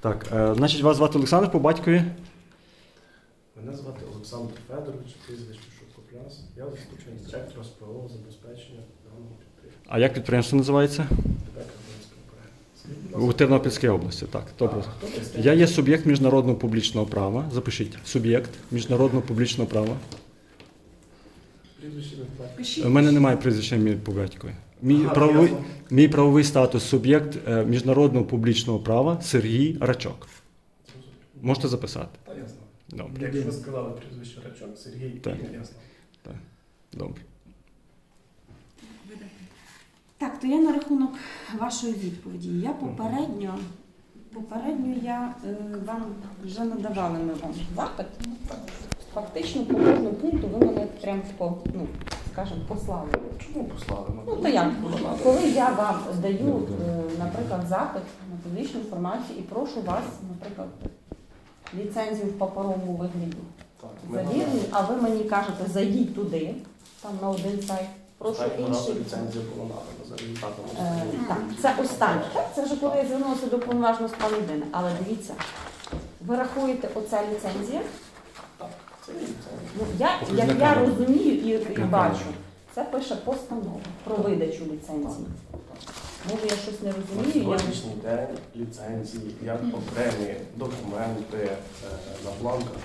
Так, е, значить, вас звати Олександр по батькові. Мене звати Олександр Федорович, прізвище Шукопляс. Я заступник директора з правового забезпечення даного підприємства. А як підприємство називається? У Тернопільській області. Так, добре. Я є суб'єкт міжнародного публічного права. Запишіть. Суб'єкт міжнародного публічного права. Прізвище не У мене немає прізвища по батькові. Мій Ага, правовий, мій правовий статус суб'єкт е, міжнародного публічного права Сергій Рачок. Можете записати. Та ясно. Добре. Якщо ви сказали прізвище Рачок, Сергій, Так. ясно. Добре. Так, то я на рахунок вашої відповіді. Я попередньо, попередньо я е, вам вже надавали ми вам запит. Фактично по кожному пункту ви мене прям по, ну, скажімо, послали. Чому послали? Ну то як? Коли я вам даю, е, наприклад, запит на публічну інформацію і прошу вас, наприклад, ліцензію в паперовому вигляді завірені, а ви мені кажете, зайдіть туди, там на один сайт, прошу за результатами. Е. Так, це останнє. Так, це вже коли я звернулася до повноважного справ людини. Але дивіться, ви рахуєте оця ліцензія? Так, це є ліцензія. Ну я як я розумію і, і бачу, це пише постанова про видачу ліцензії. Може, я щось не На розумію. Я... сьогоднішній день ліцензії як окремі документи е, на бланках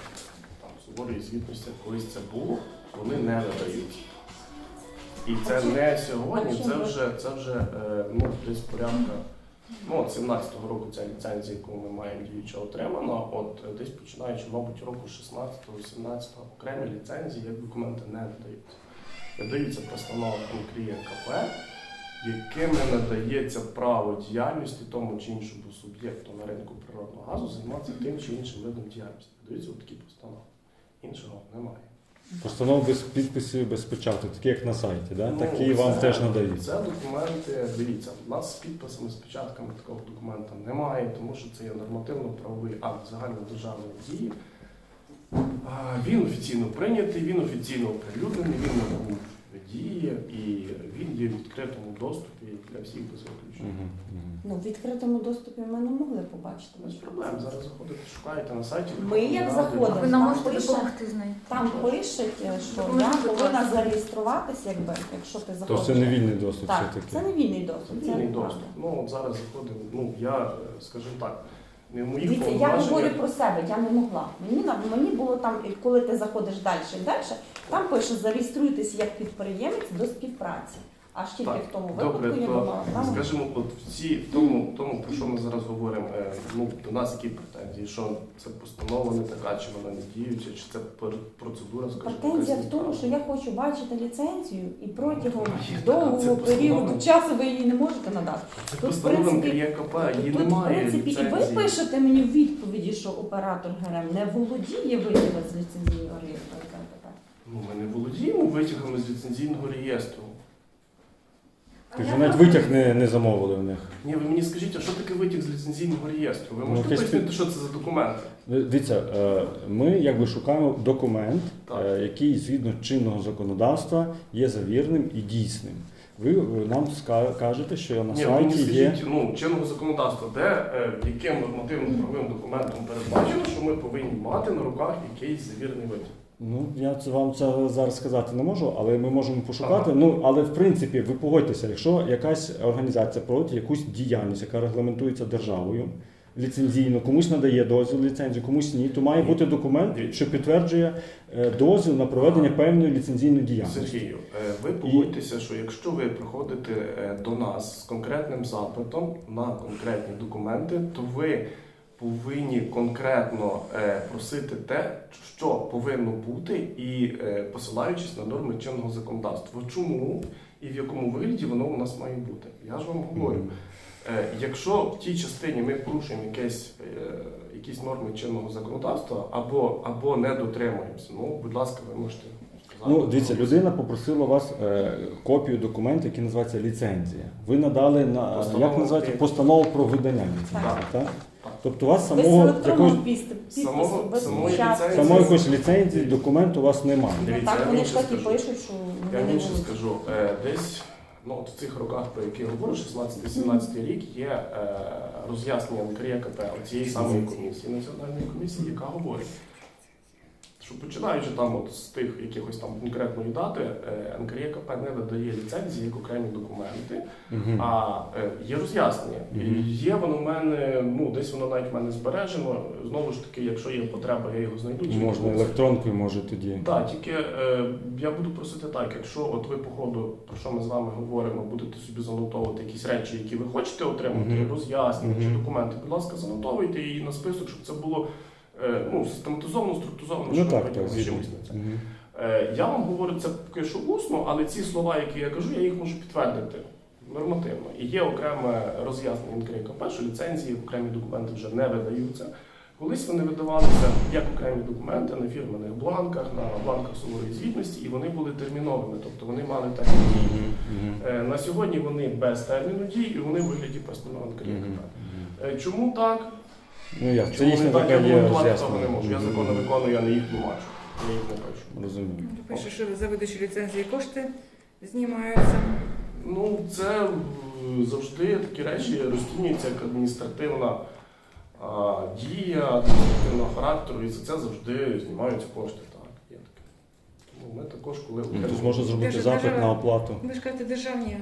там, суворої звітності, колись це було, вони не надаються. І це не сьогодні, це вже, це вже е, ну, десь порядка. Ну, от 17-го року ця ліцензія, яку ми маємо діюча отримана, от е, десь починаючи, мабуть, року 16-го, 17-го, окремі ліцензії як документи не надаються. Надаються постанова КП, якими надається право діяльності тому чи іншому суб'єкту на ринку природного газу займатися тим чи іншим видом діяльності. Даються такі постанови. Іншого немає. Постанов без підписів, без печаток, такі як на сайті, да? Ну, такі вам це- теж надають. Це документи, дивіться, у нас з підписами, з печатками такого документа немає, тому що це є нормативно-правовий акт загальнодержавної дії. А, Він офіційно прийнятий, він офіційно оприлюднений, він набув дії і він є в відкритому доступі для всіх без виключення. Ну, в відкритому доступі ми не могли побачити. Без проблем. Зараз заходите, шукаєте на сайті. Ми як заходимо, Ви нам Там можете пише- допомогти з нею. Там пишуть, е, що я повинна зареєструватися, якби, якщо ти То заходиш. це не вільний доступ Так, все-таки. це не вільний доступ. Це Вільний неправда. доступ. Ну от зараз заходимо. Ну я е, скажімо так, не в моїх Дивіться, я повноваженнях- говорю про себе, я не могла. Мені на- мені було там, і коли ти заходиш далі і далі, там пише зареєструйтесь як підприємець до співпраці. Аж тільки Так, в тому добре, випадку я то, думала, Скажімо, от всі в тому, тому, про що ми зараз говоримо, е, ну до нас які претензії, що це постанова не така, чи вона не діюча, чи це процедура, скажімо. претензія в тому, що я хочу бачити ліцензію, і протягом Є довгого періоду часу ви її не можете надати. Це тут, в постанова принципі, її Тут, в немає принципі, і ви пишете мені в відповіді, що оператор ГРМ не володіє витягом з ліцензійного реєстру КП. Ну, ми не володіємо витягами з ліцензійного реєстру. Ти ж навіть витяг не, не замовили в них. Ні, ви мені скажіть, а що таке витяг з ліцензійного реєстру? Ви Ну, можете якесь пояснити, що це за документи? Дивіться, е, ми якби шукаємо документ, Так. е, який згідно чинного законодавства є завірним і дійсним. Ви е, нам ска- кажете, що на Ні, ви мені сайті є. скажіть, ну, чинного законодавства, де е, яким нормативним правовим документом передбачено, що ми повинні мати на руках якийсь завірений витяг. Ну я це вам це зараз сказати не можу, але ми можемо пошукати. Ага. Ну але в принципі, ви погодьтеся, якщо якась організація проводить якусь діяльність, яка регламентується державою. Ліцензійно, комусь надає дозвіл ліцензію, комусь ні, то має Ні. бути документ, що підтверджує е, дозвіл на проведення певної ліцензійної діяльності. Сергію, е, ви погодьтеся, що якщо ви приходите е, до нас з конкретним запитом на конкретні документи, то ви повинні конкретно е, просити те, що повинно бути, і е, посилаючись на норми чинного законодавства. Чому і в якому вигляді воно у нас має бути? Я ж вам говорю. Е, Якщо в тій частині ми порушуємо якесь, е, якісь норми чинного законодавства або, або не дотримуємося, ну, будь ласка, ви можете сказати. Ну, дивіться, людина попросила вас е, копію документу, який називається ліцензія. Ви надали на Постанову як називається постанову про видання ліцензії. Так. Так? Так. Тобто у вас самого якогось Самого- самої ліцензії. самої якоїсь ліцензії, документу у вас немає. Ну, Дивіться, так я вони вам ж так і скажу. пишуть, що Я вони не більше володіють. скажу, е, десь ну, от в цих роках, про які я говорю, 16-17 рік, є е, роз'яснення НКРЄКП цієї самої комісії, національної комісії, яка говорить, що починаючи там от з тих якихось там конкретної дати, е, НКРЄКП не видає ліцензії як окремі документи, Мгм. а е, є роз'яснення. Мгм. Є воно в мене, ну десь воно навіть в мене збережено. Знову ж таки, якщо є потреба, я його знайду. чи Можна електронкою, може тоді. так, тільки е, я буду просити так, якщо от ви по ходу, про що ми з вами говоримо, будете собі занотовувати якісь речі, які ви хочете отримати, Мгм. роз'яснення чи документи, будь ласка, занотовуйте її на список, щоб це було ну, систематизовано, структуризовано, Ну щоб так, ми так, на це. Е, Я вам говорю це поки що усно, але ці слова, які я кажу, я їх можу підтвердити нормативно. І є окреме роз'яснення НКРКП, що ліцензії, окремі документи вже не видаються. Колись вони видавалися як окремі документи на фірмених бланках, на бланках суворої звітності, і вони були терміновими, тобто вони мали термін дії. Мгм. Е, На сьогодні вони без терміну дії і вони в вигляді Мгм. НКРКП. Мгм. Е, Чому так? Ну як, це Чому їхня вони так така є аргументувати того роз'яснення. не можу. Я Мгм. закони виконую, я не їх тлумачу. Я їх не пишу. Розумію. Ну, Пише, що за видачу ліцензії кошти знімаються. Ну, це е, завжди такі речі розцінюються як адміністративна а, дія, адміністративного характеру, і за це завжди знімаються кошти. Так, є таке. Тому ми також, коли Ну, можна зробити Держава- запит на оплату. Ви ж кажете, державні,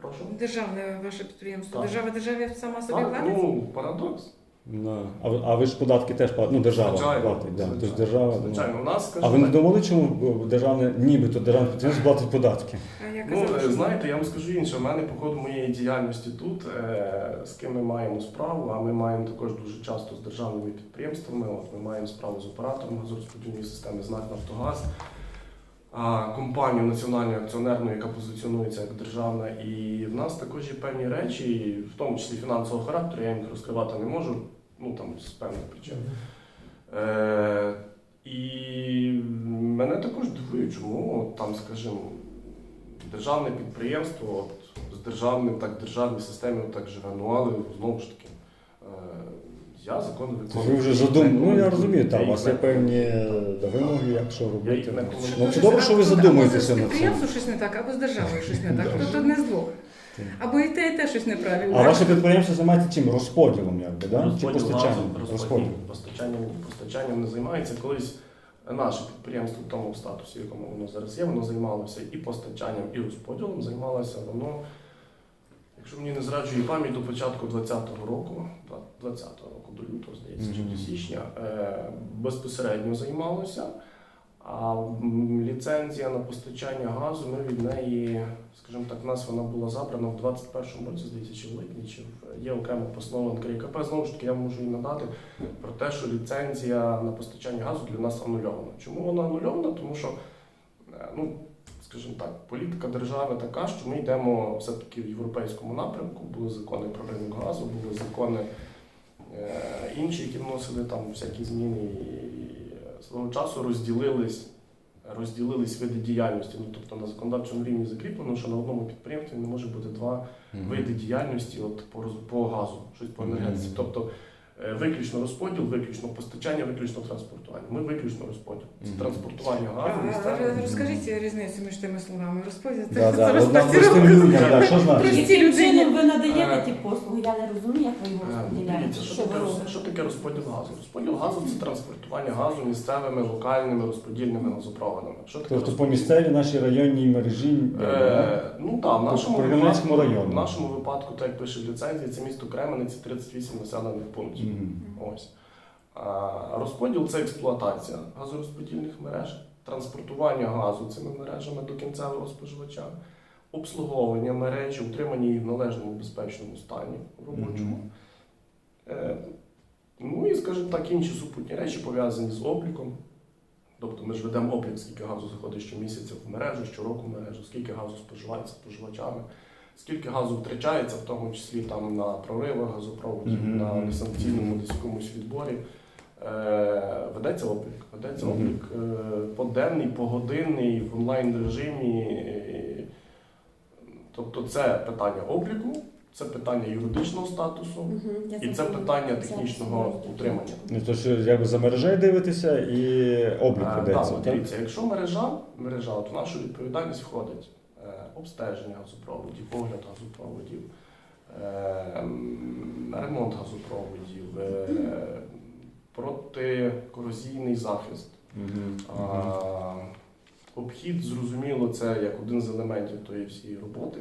Прошу. державне ваше підприємство. Так. Держава державі сама собі Так, платить? ну, парадокс. Да. А, ви- а ви ж податки теж платите? Ну, держава Звичайно, платить. Да. звичайно. Тобто держава. ну. Звичайно, у нас, А скажімо ви не так, думали, чому державне, нібито державне підприємство платить податки? А я Ну, казала, е, що знаєте, я вам скажу інше. У мене по ходу моєї діяльності тут, е, з ким ми маємо справу, а ми маємо також дуже часто з державними підприємствами. От ми маємо справу з оператором газорозподільної системи ЗНАК Нафтогаз, а, компанію національну акціонерну, яка позиціонується як державна. І в нас також є певні речі, в тому числі фінансового характеру, я їх розкривати не можу, ну там з певних причин. Е, і мене також дивує, чому там, скажімо, державне підприємство от, з державним, так державній системі так живе. Ну але знову ж таки, е, я закони виконую. Ви вже задумали. Ну я Я розумію, там у вас є певні вимоги, як що робити. Ну це добре, що ви задумуєтеся з над цим. підприємством щось не так, або з державою щось не так. Тобто одне з двох. Або і те, і те щось неправильно. А ваше підприємство займається чим? Розподілом, якби, да? Чи постачанням? газу, розподіл. Розподіл. Постачанням, постачанням не займається. Колись наше підприємство в тому статусі, в якому воно зараз є, воно займалося і постачанням, і розподілом. Займалося воно, якщо мені не зраджує пам'ять, до початку 20-го року, 20-го року, до лютого, здається, чи до січня, е, безпосередньо займалося. А ліцензія на постачання газу, ми від неї, скажімо так, в нас вона була забрана в 21-му році, здається, чи в липні, чи є окрема постанова НКРКП. Знову ж таки, я можу її надати про те, що ліцензія на постачання газу для нас анульована. Чому вона анульована? Тому що, е, ну, скажімо так, політика держави така, що ми йдемо все-таки в європейському напрямку. Були закони про ринок газу, були закони е, інші, які вносили там всякі зміни. Свого часу розділились. Розділились види діяльності. Ну, тобто на законодавчому рівні закріплено, що на одному підприємстві не може бути два Мгм. види діяльності от, по, по газу, щось по енергетиці. Мгм. Тобто е, виключно розподіл, виключно постачання, виключно транспортування. Ми виключно розподіл. Це транспортування А, газу а. Розкажіть різницю між тими словами. Розподіл. Да, да, Це розподіл. да? Прості людині. ви надаєте Е, ті послуги? Я не розумію, як ви його Е, розподіляєте. Що Що ви таке, робите? що таке розподіл газу? Розподіл газу це транспортування газу місцевими локальними розподільними газопроводами. Що таке Тобто по місцевій нашій районній мережі. Е, ну так, в нашому, Кременецькому випадку, району. в нашому випадку, так як пише в ліцензії, це місто Кременець, 38 населених пунктів. Мгм. Ось. А, розподіл це експлуатація газорозподільних мереж, транспортування газу цими мережами до кінцевого споживача, обслуговування мережі, утримання її в належному безпечному стані робочому. Е, ну і, скажімо так, інші супутні речі пов'язані з обліком. Тобто ми ж ведемо облік, скільки газу заходить щомісяця в мережу, щороку в мережу, скільки газу споживається споживачами, скільки газу втрачається, в тому числі там на проривах газопроводів, Мгм, на мгм, несанкційному десь якомусь відборі. Е, ведеться облік. Ведеться облік е, поденний, погодинний, в онлайн режимі. Тобто це питання обліку, це питання юридичного статусу. Я І це питання технічного утримання. Ну, то що якби за мережею дивитися і облік Е, ведеться, так, так? дивіться, якщо мережа, мережа, то в нашу відповідальність входить обстеження газопроводів, огляд газопроводів, е, ремонт газопроводів, е, протикорозійний захист. Обхід, зрозуміло, це як один з елементів тої всієї роботи.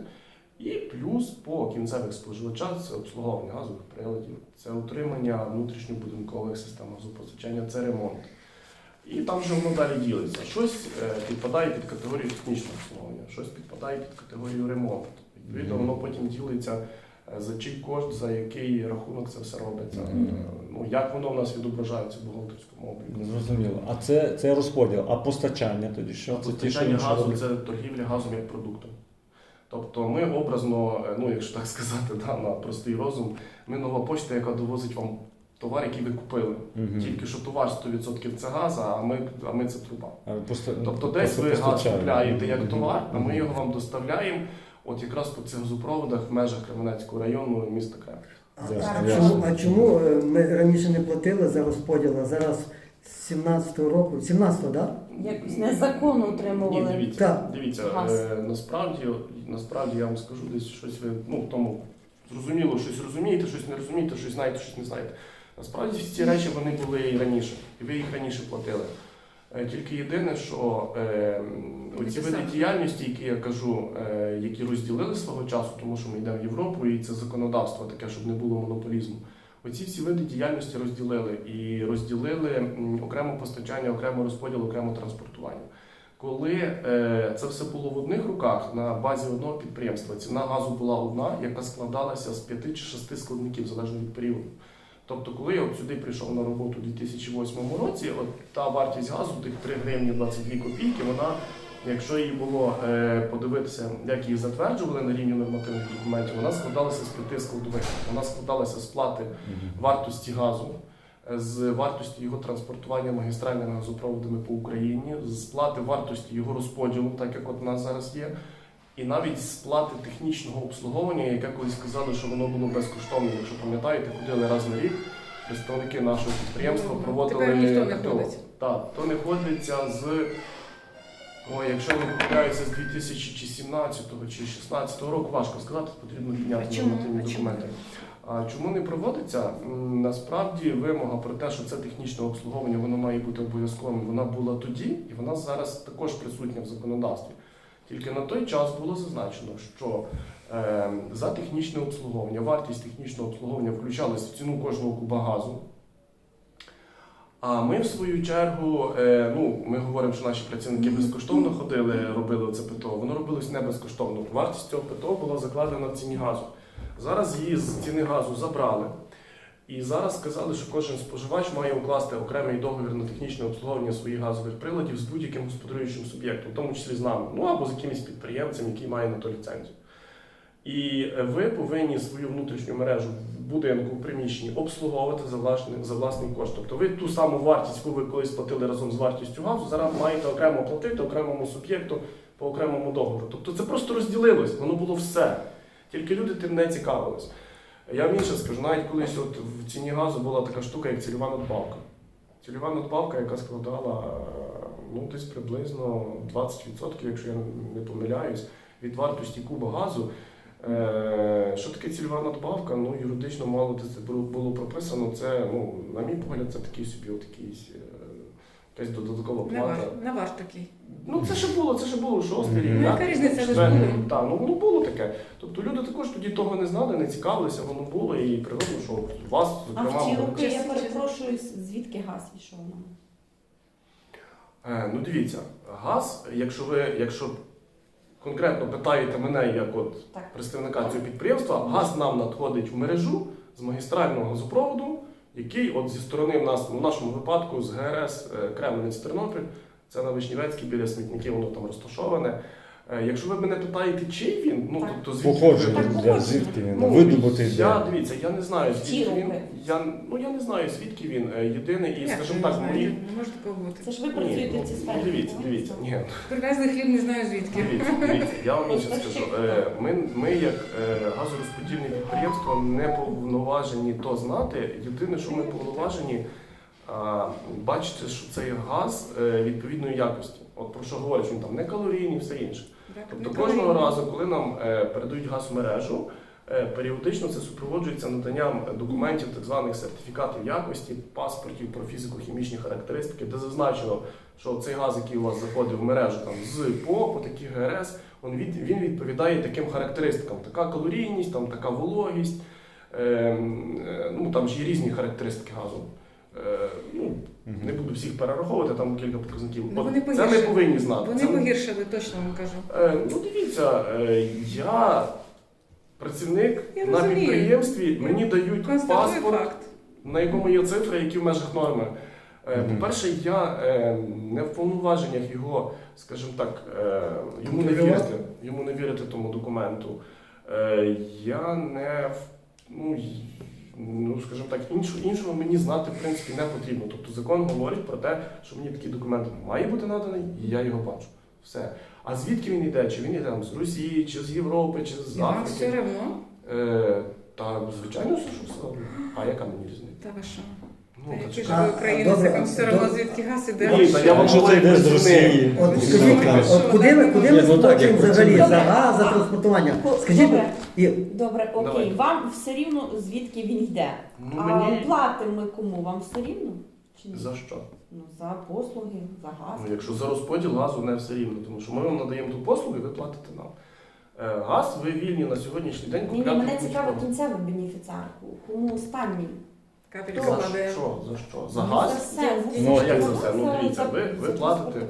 І плюс по кінцевих споживачах це обслуговування газових приладів, це утримання внутрішньобудинкових систем газопостачання, це ремонт. І там вже воно далі ділиться. Щось е, підпадає під категорію технічного обслуговування, щось підпадає під категорію ремонту. Відповідно, воно потім ділиться е, за чий кошт, за який рахунок це все робиться. Ну, як воно в нас відображається в бухгалтерському обліку. Зрозуміло. А це, це розподіл. А постачання тоді що? Це ті, що Постачання інше газу це торгівля газом як продуктом. Тобто ми образно, е, ну якщо так сказати, да, на простий розум, ми нова пошта, яка довозить вам товар, який ви купили. Мгм. Тільки що товар 100% це газ, а ми, а ми це труба. А поста- Тобто просто десь ви газ купляєте як Мгм. товар, а ми його вам доставляємо. От якраз по цих газопроводах в межах Кременецького району міста Кремль. А, Ясно, а ясно. чому, а чому е, ми раніше не платили за розподіл, а зараз з 17-го року, 17-го, так? Якось незаконно Ні, утримували. дивіться, Так. дивіться, Газ. е, насправді, насправді я вам скажу десь щось ви ну в тому зрозуміло, щось розумієте, щось не розумієте, щось знаєте, щось не знаєте. Насправді всі ці речі вони були і раніше, і ви їх раніше платили. Е, Тільки єдине, що е, оці види діяльності, які я кажу, е, які розділили свого часу, тому що ми йдемо в Європу, і це законодавство таке, щоб не було монополізму. Оці всі види діяльності розділили і розділили окремо постачання, окремо розподіл, окремо транспортування. Коли е, це все було в одних руках на базі одного підприємства, ціна газу була одна, яка складалася з п'яти чи шести складників, залежно від періоду. Тобто, коли я от сюди прийшов на роботу у 2008 році, от та вартість газу, тих 3 гривні 22 копійки, вона, якщо її було е, подивитися, як її затверджували на рівні нормативних документів, вона складалася з п'яти складових. Вона складалася з плати вартості газу, з вартості його транспортування магістральними газопроводами по Україні, з сплати вартості його розподілу, так як от у нас зараз є, і навіть сплати технічного обслуговування, яке колись сказали, що воно було безкоштовне. Якщо пам'ятаєте, ходили раз на рік. Представники нашого підприємства проводили тепер ніхто не ходить. Так, то не ходиться з. Ой, якщо не помиляюся з 2017 чи 2016 року, важко сказати, потрібно підняти нормативні документи. А чому не проводиться? Насправді вимога про те, що це технічне обслуговування, воно має бути обов'язковим. Вона була тоді, і вона зараз також присутня в законодавстві. Тільки на той час було зазначено, що е, за технічне обслуговування, вартість технічного обслуговування включалась в ціну кожного куба газу. А ми, в свою чергу, е, ну, ми говоримо, що наші працівники безкоштовно ходили, робили це ПТО. Воно робилось не безкоштовно. Вартість цього ПТО була закладена в ціні газу. Зараз її з ціни газу забрали. І зараз сказали, що кожен споживач має укласти окремий договір на технічне обслуговування своїх газових приладів з будь-яким господарюючим суб'єктом, в тому числі з нами, ну або з якимось підприємцем, який має на то ліцензію. І е, ви повинні свою внутрішню мережу в будинку, в приміщенні обслуговувати за власний, за власний кошт. Тобто ви ту саму вартість, яку ви колись платили разом з вартістю газу, зараз маєте окремо платити окремому суб'єкту по окремому договору. Тобто це просто розділилось, воно було все. Тільки люди тим не цікавились. Я вам інше скажу, навіть колись от в ціні газу була така штука, як цільова надбавка. Цільова надбавка, яка складала е, ну, десь приблизно 20%, якщо я не помиляюсь, від вартості куба газу. Е, Що таке цільова надбавка? Ну, юридично мало де це було- прописано. Це, ну, на мій погляд, це такий собі от якийсь, е, якась додаткова На ваш, плата. на ваш такий. Ну, це ще було, це ще було шостий рік. Ну, яка різниця, ви ж були. Так, ну воно було таке. Тобто люди також тоді того не знали, не цікавилися, воно було і природно, що у вас, А в ті зокрема, роки, я перепрошую, звідки газ йшов нам? Е, Ну дивіться, газ, якщо ви, якщо конкретно питаєте мене як от Так. представника цього підприємства, газ нам надходить в мережу з магістрального газопроводу, який от зі сторони в нас, в нашому випадку з ГРС Кременець Тернопіль, це на Вишнівецькій біля смітників, воно там розташоване. Е, Якщо ви мене питаєте, чий він, ну тобто звідки Походження, звідки він Ну, видобутий. Я де? дивіться, я не знаю, Ті звідки він. Я, ну я не знаю, звідки він. Е, Єдине, і Як скажімо так, не мої. Не може такого бути. Це ж ви працюєте ну, в цій сфері. Дивіться, дивіться. Ні, Привезли хліб, не знаю звідки. Дивіться, дивіться, я вам інше скажу. Е, Ми, ми як е, газорозподільне підприємство, не повноважені то знати. Єдине, що ми повноважені, а, бачити, що цей газ е, відповідної якості. От про що говорять, що він там не калорійний, все інше. Тобто кожного разу, коли нам е, передають газ в мережу, Е, Періодично це супроводжується наданням документів, так званих сертифікатів якості, паспортів про фізико-хімічні характеристики, де зазначено, що цей газ, який у вас заходить в мережу там, з ПО по таких ГРС, він, від, він відповідає таким характеристикам. Така калорійність, там, така вологість, ем, е, ну, там ж є різні характеристики газу. Ну, не буду всіх перераховувати, там кілька показників. Ну, вони це погіршили. повинні знати. Вони Це погіршили, точно вам кажу. Е, ну дивіться, е, я працівник Я на розумію. підприємстві, мені дають Констатую паспорт, факт. на якому є цифри, які в межах норми. Е, Мгм. По-перше, я е, не в повноваженнях його, скажімо так, е, йому не Контролювати? вірити, йому не вірити тому документу. Е, Я не в- ну, ну, скажімо так, іншого, іншого мені знати в принципі не потрібно. Тобто закон говорить про те, що мені такий документ має бути наданий, і я його бачу. Все. А звідки він йде? Чи він йде там з Росії, чи з Європи, чи з Африки? все одно. Е, та звичайно, що все одно. А яка мені різниця? Та ви що? Ну, які ж ви а, українець, добре, вам все добре. звідки газ іде? Ні, та я вам Якщо це йде з Росії, От скажіть, так. от куди ми, куди ми ну так, як сплачуємо взагалі працює. за газ, за транспортування? Ко- Скажіть, Добре, і добре, окей. Давай. Вам все рівно звідки він йде. Ну, а мені платимо ми кому? Вам все рівно? Чи ні? за що? Ну, за послуги, за газ. Ну, якщо за розподіл газу не все рівно, тому що ми вам надаємо ту послугу і ви платите нам. Е, Газ ви вільні на сьогоднішній день Ні, ні, купляти. мене будь-кому. цікавить кінцевий бенефіціар. Кому останній? Капель Хто? За закладає. що? За що? За Ну, газ? За все. Ну, як за все? Ну, дивіться, ви- ви платите.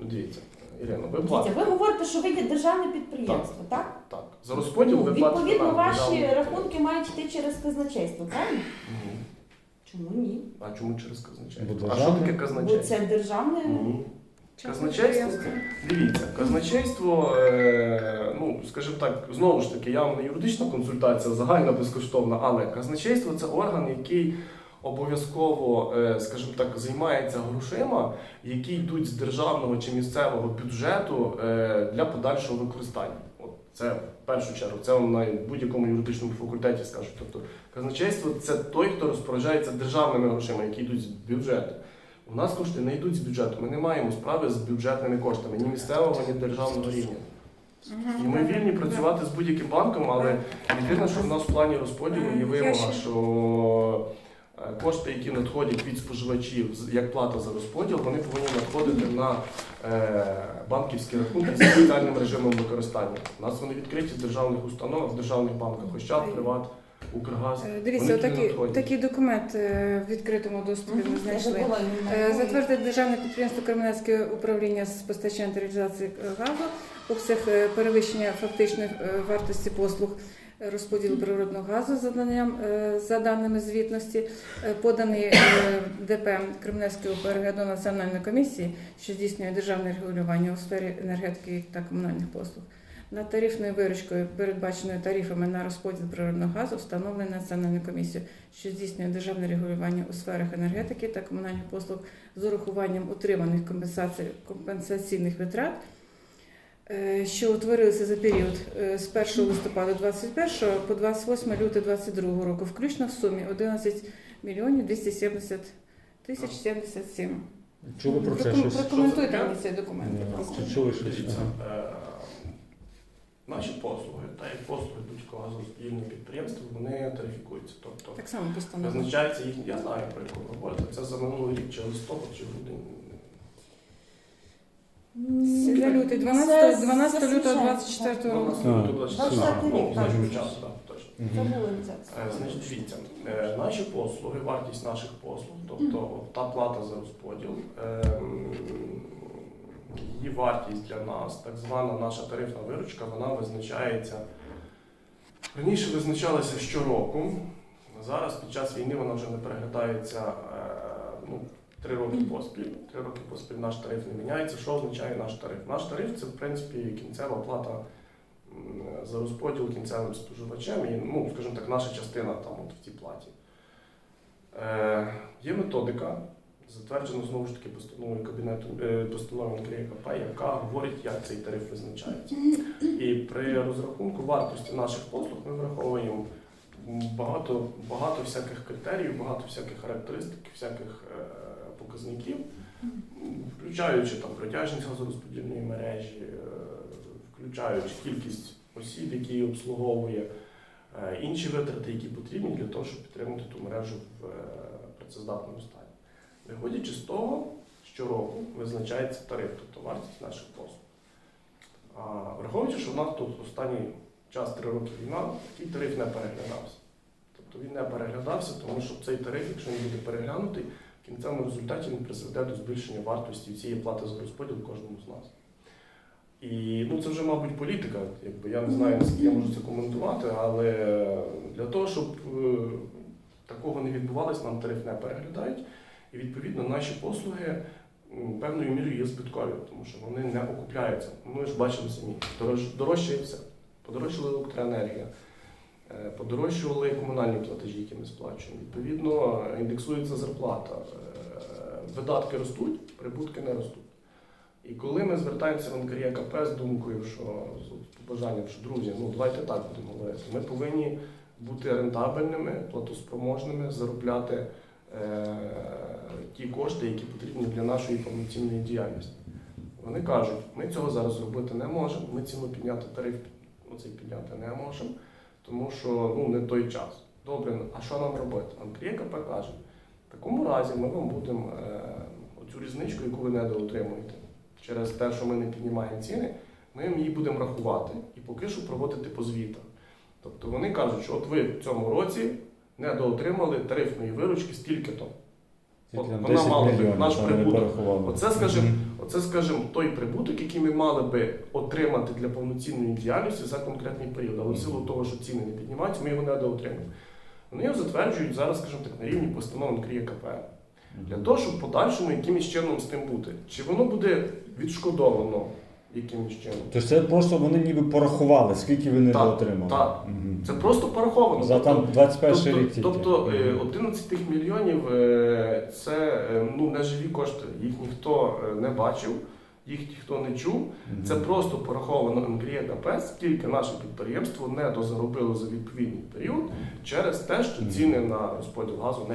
Ну, дивіться, Ірина, ви Дивіться, платите. ви говорите, що ви є державне підприємство, так? Так. За розподіл Ну, ви платите відповідно, нам. ваші державну- рахунки мають йти через казначейство, правильно? Мгм. Чому ні? А чому через казначейство? Бо А що державне. таке Бо казначейство? це державне. Ні. Казначейство? Дивіться, казначейство, е, ну скажімо так, знову ж таки, я вам не юридична консультація, загальна безкоштовна, але казначейство це орган, який обов'язково, е, скажімо так, займається грошима, які йдуть з державного чи місцевого бюджету е, для подальшого використання. От це в першу чергу, це вам на будь-якому юридичному факультеті скажуть. Тобто казначейство це той, хто розпоряджається державними грошима, які йдуть з бюджету. У нас кошти не йдуть з бюджету. Ми не маємо справи з бюджетними коштами ні місцевого, ні державного рівня. І ми вільні працювати з будь-яким банком, але єдине, що в нас в плані розподілу є вимога, що е, кошти, які надходять від споживачів з- як плата за розподіл, вони повинні надходити на е, банківські рахунки з спеціальним режимом використання. У нас вони відкриті в державних установах, в державних банках, Ощад, Приват, Укргаз. Е, Дивіться, отакий, такий документ е, в відкритому доступі ми знайшли. Е, він Затвердити державне підприємство Кременецьке управління з постачання та реалізації е, газу, обсяг е, перевищення фактичної е, вартості послуг е, розподілу природного газу за наданням е, за даними звітності, е, поданий е, ДП Кременецької ОПРГ до Національної комісії, що здійснює державне регулювання у сфері енергетики та комунальних послуг. Над тарифною виручкою, передбаченою тарифами на розподіл природного газу, встановлений Національною комісією, що здійснює державне регулювання у сферах енергетики та комунальних послуг з урахуванням утриманих компенсацій, компенсаційних витрат, е, що утворилися за період е, з 1 листопада 21 по 28 лютого 22 року, включно в сумі 11 мільйонів 270 тисяч 77. Чули про це Прокоментуйте мені цей документ. Чули щось? Е, наші послуги та як послуги будь-якого газорозподільного підприємства, вони тарифікуються. Тобто Так само постанова. визначається їх, я знаю про яку говорите, це за минулий рік чи листопад, чи грудень. Для лютий, 12, 12 лютого 24 року. Значить, час, так, точно. Це. Е, Значить, дивіться, е, наші послуги, вартість наших послуг, тобто та плата за розподіл, ем, її вартість для нас, так звана наша тарифна виручка, вона визначається. Раніше визначалася щороку. Зараз під час війни вона вже не переглядається е, ну, три роки поспіль. Три роки поспіль наш тариф не міняється. Що означає наш тариф? Наш тариф це в принципі кінцева плата за розподіл кінцевим споживачем, і, ну, скажімо так, наша частина там от в цій платі. Е, є методика, затверджена знову ж таки постановою Кабінету е, постановою НКРКП, яка говорить, як цей тариф визначається. І при розрахунку вартості наших послуг ми враховуємо багато, багато всяких критеріїв, багато всяких характеристик, всяких е, показників, включаючи там протяжність газорозподільної мережі, е, включаючи кількість осіб, які її обслуговує, інші витрати, які потрібні для того, щоб підтримати ту мережу в працездатному стані. Виходячи з того, щороку визначається тариф, тобто вартість наших послуг. А враховуючи, що в нас тут останній час три роки війна, такий тариф не переглядався. Тобто він не переглядався, тому що цей тариф, якщо він буде переглянутий, в кінцевому результаті він призведе до збільшення вартості цієї плати за розподіл кожному з нас. І ну, це вже, мабуть, політика. Якби, я не знаю, наскільки я можу це коментувати, але для того, щоб е, такого не відбувалося, нам тариф не переглядають. І відповідно наші послуги певною мірою є збиткові, тому що вони не окупляються. Ми ж бачимо самі, дорож- дорожчає все. Подорожчала електроенергія, е, подорожчували комунальні платежі, які ми сплачуємо. Відповідно, індексується зарплата, е, видатки ростуть, прибутки не ростуть. І коли ми звертаємося в НКРЄКП з думкою, що з побажанням, що друзі, ну давайте так будемо говорити, ми повинні бути рентабельними, платоспроможними, заробляти е, ті кошти, які потрібні для нашої повноцінної діяльності. Вони кажуть, ми цього зараз зробити не можемо, ми ціну підняти тариф оцей підняти не можемо, тому що ну, не той час. Добре, а що нам робити? НКРЄКП каже, в такому разі ми вам будемо е, оцю різничку, яку ви недоотримуєте, через те, що ми не піднімаємо ціни, ми її будемо рахувати і поки що проводити по звітах. Тобто вони кажуть, що от ви в цьому році недоотримали тарифної виручки стільки-то. От вона 10 мала би мільйонів, наш там прибуток. порахували. Оце, скажімо, Мгм. Оце, скажімо, той прибуток, який ми мали би отримати для повноцінної діяльності за конкретний період. Але в силу того, що ціни не піднімаються, ми його не доотримуємо. Вони його затверджують зараз, скажімо так, на рівні постанов НКРІКП. Для того, щоб в подальшому якимось чином з тим бути. Чи воно буде відшкодовано якимось чином? Тобто це просто вони ніби порахували, скільки ви не Так, отримали. так. Це просто пораховано. За там 21 тобто, рік тільки. тобто е, 11 тих мільйонів е, це е, ну, не живі кошти. Їх ніхто е, не бачив, їх ніхто не чув. Мгм. Це просто пораховано НКРЄКП, скільки наше підприємство не дозаробило за відповідний період через те, що ціни на розподіл газу не